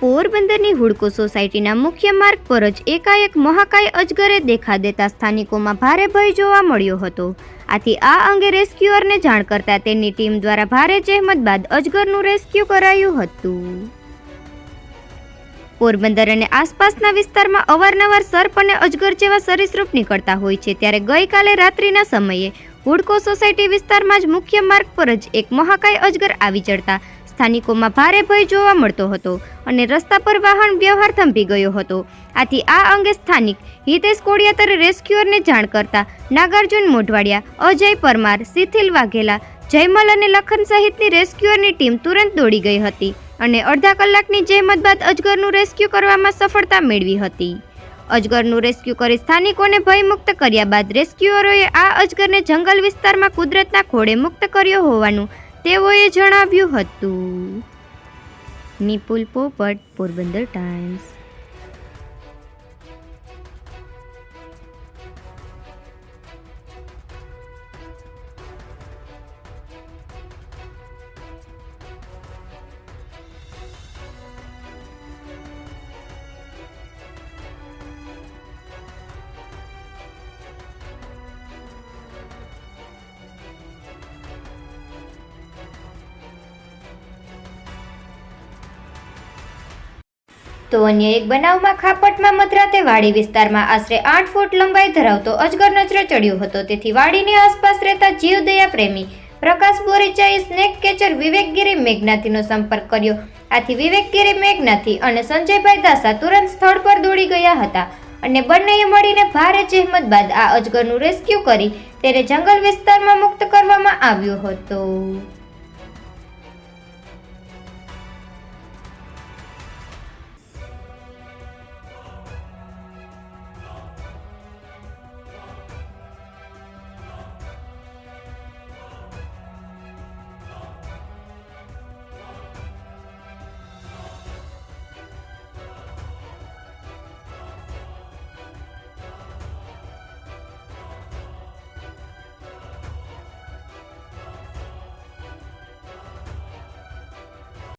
પોરબંદરની હુડકો સોસાયટીના મુખ્ય માર્ગ પર જ એકાએક મહાકાય અજગરે દેખા દેતા સ્થાનિકોમાં ભારે ભય જોવા મળ્યો હતો. આથી આ અંગે રેસ્ક્યુઅરને જાણ કરતા તેની ટીમ દ્વારા ભારે જહેમત બાદ અજગરનું રેસ્ક્યુ કરાયું હતું. પોરબંદર અને આસપાસના વિસ્તારમાં અવારનવાર સર્પ અને અજગર જેવા સરીસૃપ નીકળતા હોય છે. ત્યારે ગઈકાલે રાત્રિના સમયે હુડકો સોસાયટી વિસ્તારમાં જ મુખ્ય માર્ગ પર જ એક મહાકાય અજગર આવી ચડતા સ્થાનિકોમાં ભારે ભય જોવા મળતો હતો અને રસ્તા પર વાહન વ્યવહાર થંભી ગયો હતો. આથી આ અંગે સ્થાનિક હિતેશ કોડિયાતરે રેસ્ક્યુઅરને જાણ કરતા નાગાર્જુન મોઢવાડિયા, અજય પરમાર, શિથિલ વાઘેલા, જયમલ અને લખન સહિતની રેસ્ક્યુઅરની ટીમ તુરંત દોડી ગઈ હતી અને અડધા કલાકની જહેમત બાદ અજગરનું રેસ્ક્યુ કરવામાં સફળતા મેળવી હતી. અજગરનું રેસ્ક્યુ કરી સ્થાનિકોને ભયમુક્ત કર્યા બાદ રેસ્ક્યુઅરોએ આ અજગરને જંગલ વિસ્તારમાં કુદરતના ખોળે મુક્ત કર્યો હોવાનું તેઓએ જણાવ્યું હતું. નિપુલ પોપટ પોરબંદર ટાઈમ્સ. તો અન્ય એક બનાવમાં ખાપટમાં મધરાતે વાડી વિસ્તારમાં આશરે આઠ ફૂટ લંબાઈ ધરાવતો અજગર નજરે ચડ્યો હતો. તેથી વાડીની આસપાસ રહેતા જીવદયા પ્રેમી પ્રકાશ બોરીચાએ સ્નેક કેચર વિવેકગીરી મેઘનાથીનો સંપર્ક કર્યો. આથી વિવેકગીરી મેઘનાથી અને સંજયભાઈ દાસા તુરંત સ્થળ પર દોડી ગયા હતા અને બંનેએ મળીને ભારે જહેમત બાદ આ અજગરનું રેસ્ક્યુ કરી તેને જંગલ વિસ્તારમાં મુક્ત કરવામાં આવ્યો હતો.